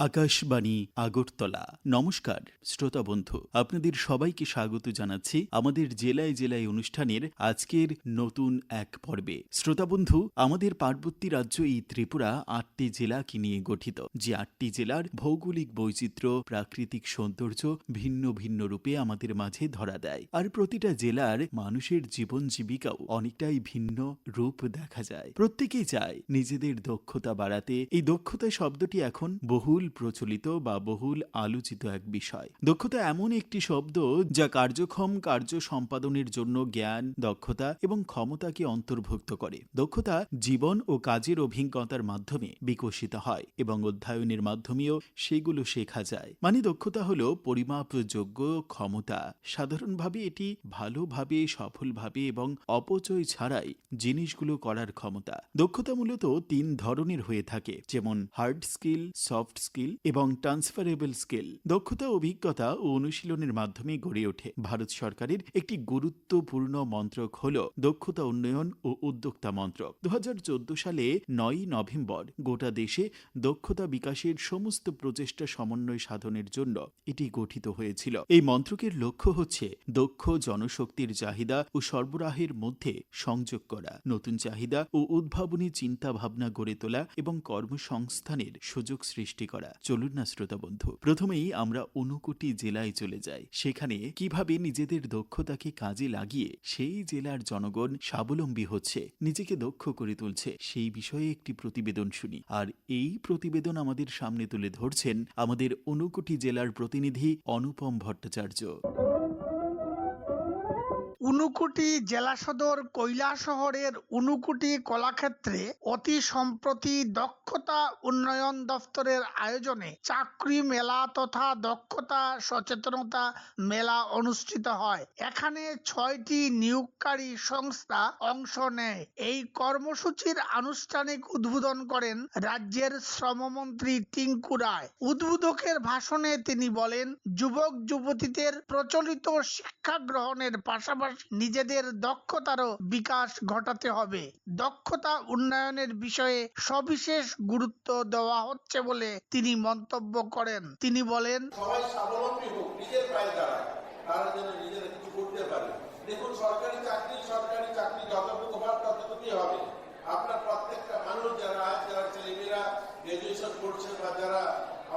আকাশবাণী, আগরতলা। নমস্কার, শ্রোতা বন্ধু। আপনাদের সবাইকে স্বাগত জানাচ্ছি আমাদের জেলায় জেলায় অনুষ্ঠানের আজকের নতুন এক পর্বে। শ্রোতা বন্ধু, আমাদের পার্বতী রাজ্য এই ত্রিপুরা আটটি জেলাকে নিয়ে গঠিত। যে আটটি জেলার ভৌগোলিক বৈচিত্র্য, প্রাকৃতিক সৌন্দর্য ভিন্ন ভিন্ন রূপে আমাদের মাঝে ধরা দেয়। আর প্রতিটা জেলার মানুষের জীবন জীবিকাও অনেকটাই ভিন্ন রূপ দেখা যায়। প্রত্যেকেই চায় নিজেদের দক্ষতা বাড়াতে। এই দক্ষতা শব্দটি এখন বহুল প্রচলিত বা বহুল আলোচিত এক বিষয়। দক্ষতা এমন একটি শব্দ যা কার্যক্ষম কার্য সম্পাদনের জন্য জ্ঞান, দক্ষতা এবং ক্ষমতাকে অন্তর্ভুক্ত করে। দক্ষতা জীবন ও কাজের অভিজ্ঞতার মাধ্যমে বিকশিত হয় এবং অধ্যয়নের মাধ্যমেও সেগুলো শেখা যায়। মানে দক্ষতা হলো পরিমাপযোগ্য ক্ষমতা। সাধারণভাবে এটি ভালোভাবে, সফলভাবে এবং অপচয় ছাড়াই জিনিসগুলো করার ক্ষমতা। দক্ষতা মূলত তিন ধরনের হয়ে থাকে, যেমন হার্ড স্কিল সফট স্কিল এবং ট্রান্সফারেবল স্কিল, দক্ষতা, অভিজ্ঞতা ও অনুশীলনের মাধ্যমে গড়ে ওঠে। ভারত সরকারের একটি গুরুত্বপূর্ণ মন্ত্রক হল দক্ষতা উন্নয়ন ও উদ্যোক্তা মন্ত্রক। দু হাজার চোদ্দ সালে নয়ই নভেম্বর গোটা দেশে দক্ষতা বিকাশের সমস্ত প্রচেষ্টা সমন্বয় সাধনের জন্য এটি গঠিত হয়েছিল। এই মন্ত্রকের লক্ষ্য হচ্ছে দক্ষ জনশক্তির চাহিদা ও সরবরাহের মধ্যে সংযোগ করা, নতুন চাহিদা ও উদ্ভাবনী চিন্তা ভাবনা গড়ে তোলা এবং কর্মসংস্থানের সুযোগ সৃষ্টি করা। চলুন না, শ্রোতা বন্ধু। প্রথমেই আমরা অনুকুটি জেলায় চলে যাই। সেখানে কীভাবে নিজেদের দক্ষতাকে কাজে লাগিয়ে সেই জেলার জনগণ স্বাবলম্বী হচ্ছে, নিজেকে দক্ষ করে তুলছে, সেই বিষয়ে একটি প্রতিবেদন শুনি। আর এই প্রতিবেদন আমাদের সামনে তুলে ধরছেন আমাদের অনুকুটি জেলার প্রতিনিধি অনুপম ভট্টাচার্য। উনুকুটি জেলা সদর কৈলাসহরের উনুকুটি কলাক্ষেত্রে অতি সম্প্রতি দক্ষতা উন্নয়ন দফতরের আয়োজনে চাকরি মেলা তথা দক্ষতা সচেতনতা মেলা অনুষ্ঠিত হয়। এখানে ছয়টি নিয়োগকারী সংস্থা অংশ নেয়। এই কর্মসূচির আনুষ্ঠানিক উদ্বোধন করেন রাজ্যের শ্রমমন্ত্রী টিঙ্কু রায়। উদ্বোধকের ভাষণে তিনি বলেন যুবক যুবতীদের প্রচলিত শিক্ষা গ্রহণের পাশাপাশি নিজেদের দক্ষতারও বিকাশ ঘটাতে হবে। দক্ষতা উন্নয়নের বিষয়ে সবিশেষ গুরুত্ব দেওয়া হচ্ছে বলে তিনি মন্তব্য করেন। তিনি বলেন, সবাই স্বাবলম্বী হোক নিজের পায়ে দাঁড়ায়। তারা যেন কিছু করতে পারে। দেখুন, সরকারি চাকরি সরকারি চাকরি যতটুকু হওয়ার ততটুকুই হবে। আপনার প্রত্যেকটা মানুষ যারা যারা ছেলেমেয়েরা গ্রাজুয়েশন করছে বা যারা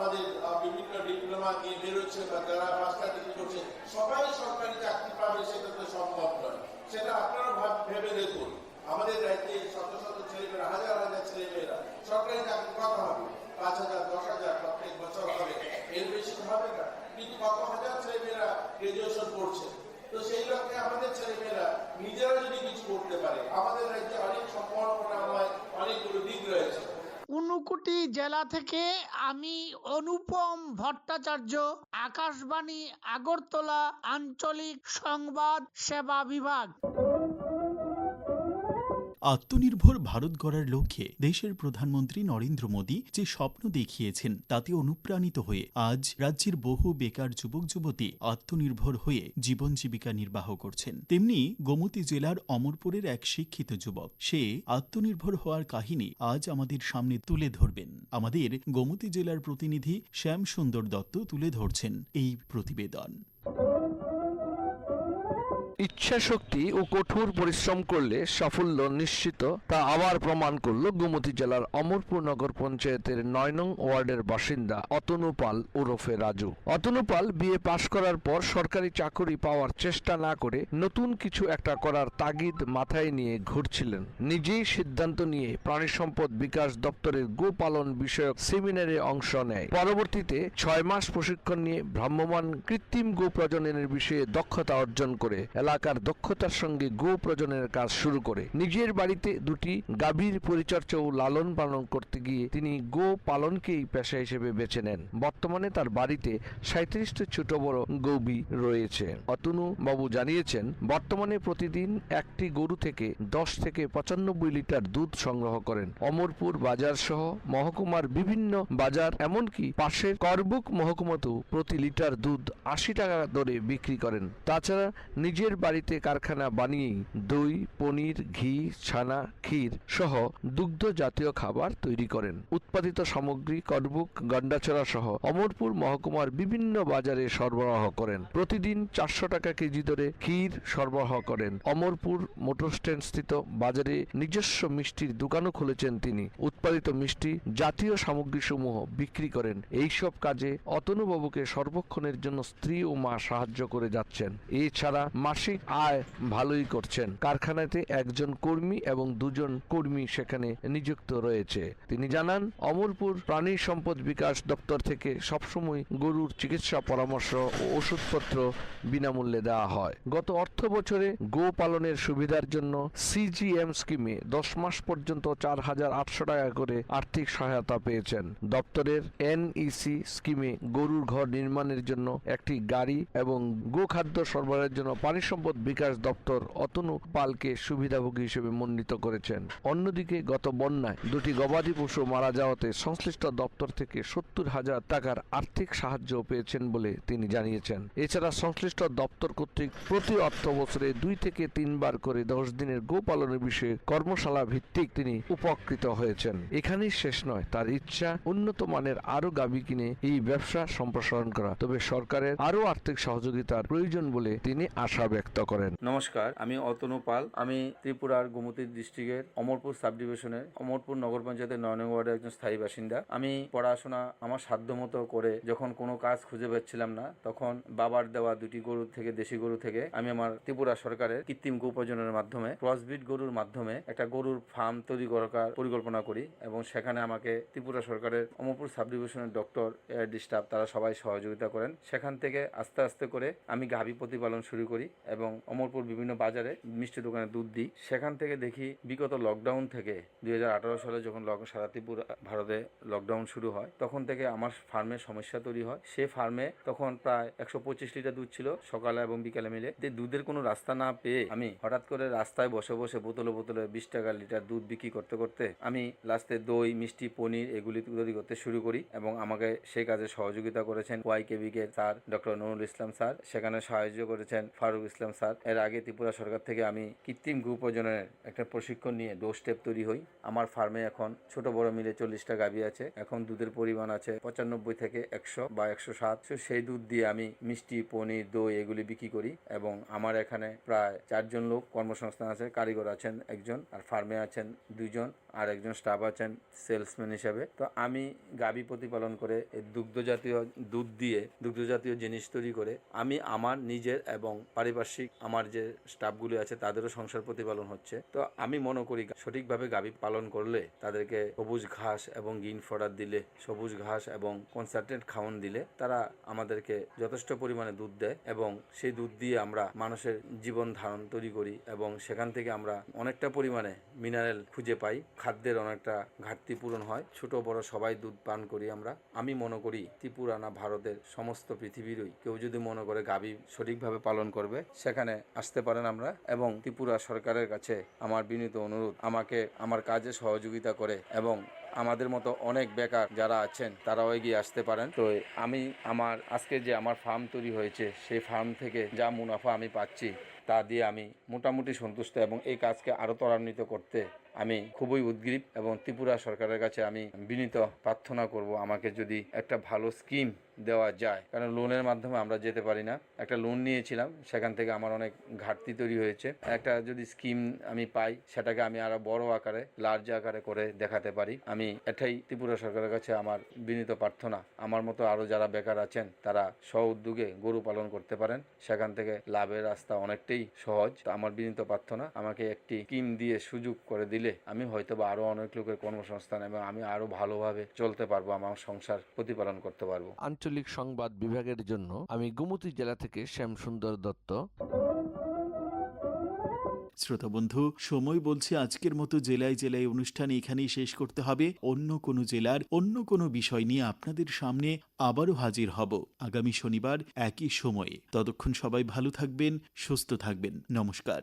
আমাদের বিভিন্ন ডিপ্লোমা নিয়ে বেরোচ্ছে বা যারা মাস্টার ডিগ্রি করছে, সবাই সরকারি চাকরি পাবে, সেটা তো সম্ভব নয়। সেটা আপনারা ভাব- ভেবে দেখুন। আমাদের রাজ্যে শত শত ছেলেমেয়েরা, হাজার হাজার ছেলেমেয়েরা সরকারি চাকরি কত হবে পাঁচ হাজার, দশ হাজার, প্রত্যেক বছর হবে এর বেশি হবে না। কিন্তু কত হাজার ছেলেমেয়েরা গ্রাজুয়েশন করছে? তো সেই লক্ষ্যে আমাদের ছেলেমেয়েরা নিজেরা যদি কিছু করতে পারে, আমাদের রাজ্যে অনেক উনুকুটি জেলা থেকে আমি অনুপম ভট্টাচার্য আকাশবাণী আগরতলা আঞ্চলিক সংবাদ সেবা বিভাগ। আত্মনির্ভর ভারত গড়ার লক্ষ্যে দেশের প্রধানমন্ত্রী নরেন্দ্র মোদী যে স্বপ্ন দেখিয়েছেন তাতে অনুপ্রাণিত হয়ে আজ রাজ্যের বহু বেকার যুবক যুবতী আত্মনির্ভর হয়ে জীবন জীবিকা নির্বাহ করছেন। তেমনি গোমতী জেলার অমরপুরের এক শিক্ষিত যুবক, সে আত্মনির্ভর হওয়ার কাহিনী আজ আমাদের সামনে তুলে ধরবেন। আমাদের গোমতী জেলার প্রতিনিধি শ্যাম সুন্দর দত্ত তুলে ধরছেন এই প্রতিবেদন। ইচ্ছাশক্তি ও কঠোর পরিশ্রম করলে সাফল্য নিশ্চিত, তা আবার প্রমাণ করল গোমতী জেলার অমরপুর নগর পঞ্চায়েতের নয় নং ওয়ার্ডের বাসিন্দা অতনু পাল ওরফে রাজু। অতনু পাল বিএ পাশ করার পর সরকারি চাকরি পাওয়ার চেষ্টা না করে নতুন কিছু একটা করার তাগিদ মাথায় নিয়ে ঘুরছিলেন। নিজেই সিদ্ধান্ত নিয়ে প্রাণী সম্পদ বিকাশ দপ্তরের গোপালন বিষয়ক সেমিনারে অংশ নেয়। পরবর্তীতে ছয় মাস প্রশিক্ষণ নিয়ে ভ্রাম্যমাণ কৃত্রিম গো প্রজননের বিষয়ে দক্ষতা অর্জন করে এলাকার দক্ষতার সঙ্গে গো প্রজননের কাজ শুরু করে। নিজের বাড়িতে দুটি গাভীর পরিচর্যা ও লালন পালন করতে গিয়ে তিনি গো পালনকেই পেশা হিসেবে বেছে নেন। বর্তমানে তার বাড়িতে সাঁত্রিশটি ছোট বড় গৌবি রয়েছে। অতনু বাবু জানিয়েছেন, বর্তমানে প্রতিদিন একটি গরু থেকে দশ থেকে পঁচানব্বই লিটার দুধ সংগ্রহ করেন। অমরপুর বাজার সহ মহকুমার বিভিন্ন বাজার, এমনকি পাশের করবুক মহকুমাতেও প্রতি লিটার দুধ আশি টাকা দরে বিক্রি করেন। তাছাড়া নিজের বাড়িতে কারখানা বানিয়েই দই, পনির, ঘি, ছানা, ক্ষীর সহ দুগ্ধ জাতীয় খাবার তৈরি করেন। উৎপাদিত সামগ্রী করবুক গন্ডাছড়া সহ অমরপুর মহকুমার বিভিন্ন বাজারে সরবরাহ করেন। প্রতিদিন চারশো টাকা কেজি দরে ক্ষীর সরবরাহ করেন। অমরপুর মোটর স্ট্যান্ড স্থিত বাজারে নিজস্ব মিষ্টির দোকানও খুলেছেন তিনি। উৎপাদিত মিষ্টি জাতীয় সামগ্রীসমূহ বিক্রি করেন। এইসব কাজে অতনুবাবুকে সর্বক্ষণের জন্য স্ত্রী ও মা সাহায্য করে যাচ্ছেন। এছাড়া মাসিক আয় ভালোই করছেন। কারখানাতে একজন কর্মী এবং দুজন কর্মী সেখানে নিযুক্ত রয়েছে। তিনি জানান অমরপুর প্রাণী সম্পদ বিকাশ দপ্তর থেকে সবসময় গরুর চিকিৎসা পরামর্শ ও ওষুধপত্র বিনামূল্যে দেওয়া হয়। গত অর্থ বছরে গো পালনের সুবিধার জন্য সিজিএম স্কিমে দশ মাস পর্যন্ত চার হাজার আটশো টাকা করে আর্থিক সহায়তা পেয়েছেন। দপ্তরের এনইসি স্কিমে গরুর ঘর নির্মাণের জন্য একটি গাড়ি এবং গোখাদ্য সরবরাহের জন্য পানি সম্পদ বিকাশ দপ্তর অতনু পালকে সুবিধাভোগী হিসেবে মনোনীত করেছেন। অন্যদিকে গত বন্যায় দুটি গবাদি পশু মারা যাওয়াতে সংশ্লিষ্ট দপ্তর থেকে সত্তর হাজার টাকার আর্থিক সাহায্য পেয়েছেন বলে তিনি জানিয়েছেন। এছাড়া সংশ্লিষ্ট দপ্তর কর্তৃক প্রতি অর্থ বছরে দুই থেকে তিনবার করে দশ দিনের গোপালনের বিষয়ে কর্মশালা ভিত্তিক তিনি উপকৃত হয়েছেন। এখানেই শেষ নয়, তার ইচ্ছা উন্নত মানের আরও গাবি কিনে এই ব্যবসা সম্প্রসারণ করা। তবে সরকারের আরও আর্থিক সহযোগিতার প্রয়োজন বলে তিনি আশা ব্যক্ত করেন। নমস্কার, আমি অতনু পাল। আমি ত্রিপুরার গোমতী ডিস্ট্রিক্টের অমরপুর সাব ডিভিশনের অমরপুর নগর পঞ্চায়েতের নয় নং ওয়ার্ডের একজন স্থায়ী বাসিন্দা। আমি পড়াশোনা আমার সাধ্যমতো করে যখন কোনো কাজ খুঁজে পাচ্ছিলাম না, তখন বাবার দেওয়া দুটি গরু থেকে দেশি গরু থেকে আমি আমার ত্রিপুরা সরকারের কৃত্রিম গোপজনের মাধ্যমে ক্রসবিট গরুর মাধ্যমে একটা গরুর ফার্ম তৈরি করার পরিকল্পনা করি এবং সেখানে আমাকে ত্রিপুরা সরকারের অমরপুর সাব ডিভিশনের ডক্টর স্টাফ তারা সবাই সহযোগিতা করেন। সেখান থেকে আস্তে আস্তে করে আমি গাভী প্রতিপালন শুরু করি এবং অমরপুর বিভিন্ন বাজারে মিষ্টি দোকানে দুধ দিই। সেখান থেকে দেখি বিগত লকডাউন থেকে দুই হাজার আঠারো সালে যখন লক- ত্রিপুরা, ভারতে লকডাউন শুরু হয়, তখন থেকে আমার ফার্মে সমস্যা তৈরি হয়। সে ফার্মে তখন প্রায় একশো পঁচিশ লিটার দুধ ছিল সকালে এবং বিকালে মিলে। দুধের কোনো রাস্তা না পেয়ে আমি হঠাৎ করে রাস্তায় বসে বসে বোতলে বোতলে বিশ টাকা লিটার দুধ বিক্রি করতে করতে আমি লাস্টে দই, মিষ্টি, পনির এগুলি তৈরি করতে শুরু করি এবং আমাকে সেই কাজে সহযোগিতা করেছেন Y কেবিকে sir, doctor Nurul Islam sir. সেখানে সাহায্য করেছেন ফারুক ইসলাম স্যার, এর আগে ত্রিপুরা সরকার থেকে আমি কৃত্রিম গ্রুপজনের একটা প্রশিক্ষণ নিয়ে ডো স্টেপ তৈরি হই। আমার ফার্মে এখন ছোট বড় মিলে চল্লিশটা গাভী আছে। এখন দুধের পরিমাণ আছে পঁচানব্বই থেকে একশো বা একশো সাত। সেই দুধ দিয়ে আমি মিষ্টি, পনির, দই এগুলি বিক্রি করি এবং আমার এখানে প্রায় চারজন লোক কর্মসংস্থান আছে। কারিগর আছেন একজন, আর ফার্মে আছেন দুইজন, আর একজন স্টাফ আছেন সেলসম্যান হিসাবে। তো আমি গাভী প্রতিপালন করে দুগ্ধ জাতীয় দুধ দিয়ে দুগ্ধ জাতীয় জিনিস তৈরি করে আমি আমার নিজের এবং পারিপার্শ্বিক আমার যে স্টাফগুলি আছে তাদেরও সংসার প্রতিপালন হচ্ছে। তো আমি মনে করি সঠিকভাবে গাভী পালন করলে তাদেরকে সবুজ ঘাস এবং গ্রিন ফডার দিলে, সবুজ ঘাস এবং কনসার্টেন্ট খাওয়ান দিলে তারা আমাদেরকে যথেষ্ট পরিমাণে দুধ দেয় এবং সেই দুধ দিয়ে আমরা মানুষের জীবন ধারণ তৈরি করি এবং সেখান থেকে আমরা অনেকটা পরিমাণে মিনারেল খুঁজে পাই। খাদ্যের অনেকটা ঘাটতি পূরণ হয়। ছোট বড় সবাই দুধ পান করি আমরা। আমি মনে করি ত্রিপুরা না ভারতের সমস্ত পৃথিবীরই কেউ যদি মনে করে গাভী সঠিকভাবে পালন করবে সেখানে আসতে পারেন আমরা এবং ত্রিপুরা সরকারের কাছে আমার বিনীত অনুরোধ, আমাকে আমার কাজে সহযোগিতা করে এবং আমাদের মতো অনেক বেকার যারা আছেন, তারাও এগিয়ে আসতে পারেন। তো আমি আমার, আজকে যে আমার ফার্ম তৈরি হয়েছে, সেই ফার্ম থেকে যা মুনাফা আমি পাচ্ছি, তা দিয়ে আমি মোটামুটি সন্তুষ্ট এবং এই কাজকে আরও ত্বরান্বিত করতে আমি খুবই উদ্গ্রীব এবং ত্রিপুরা সরকারের কাছে আমি বিনীত প্রার্থনা করব আমাকে যদি একটা ভালো স্কিম দেওয়া যায়। কারণ লোনের মাধ্যমে আমরা যেতে পারি না। একটা লোন নিয়েছিলাম, সেখান থেকে আমার অনেক ঘাটতি তৈরি হয়েছে। একটা যদি স্কিম আমি পাই, সেটাকে আমি আরও বড় আকারে লার্জ আকারে করে দেখাতে পারি। আমি এটাই ত্রিপুরা সরকারের কাছে আমার বিনীত প্রার্থনা। আমার মতো আরও যারা বেকার আছেন, তারা স্ব উদ্যোগে গরু পালন করতে পারেন। সেখান থেকে লাভের রাস্তা অনেকটাই সহজ। আমার বিনীত প্রার্থনা, আমাকে একটি স্কিম দিয়ে সুযোগ করে দিলে আমি হয়তো বা আরও অনেক লোকের কর্মসংস্থান এবং আমি আরও ভালোভাবে চলতে পারব, আমার সংসার প্রতিপালন করতে পারব। আঞ্চলিক সংবাদ বিভাগের জন্য আমি গোমতী জেলা থেকে শ্যামসুন্দর দত্ত। শ্রোতা বন্ধু সময় বলছে আজকের মতো জেলায় জেলায় অনুষ্ঠান এখানেই শেষ করতে হবে। অন্য কোনো জেলার অন্য কোনো বিষয় নিয়ে আপনাদের সামনে আবারও হাজির হব। আগামী শনিবার একই সময়ে। ততক্ষণ সবাই ভালো থাকবেন, সুস্থ থাকবেন। নমস্কার।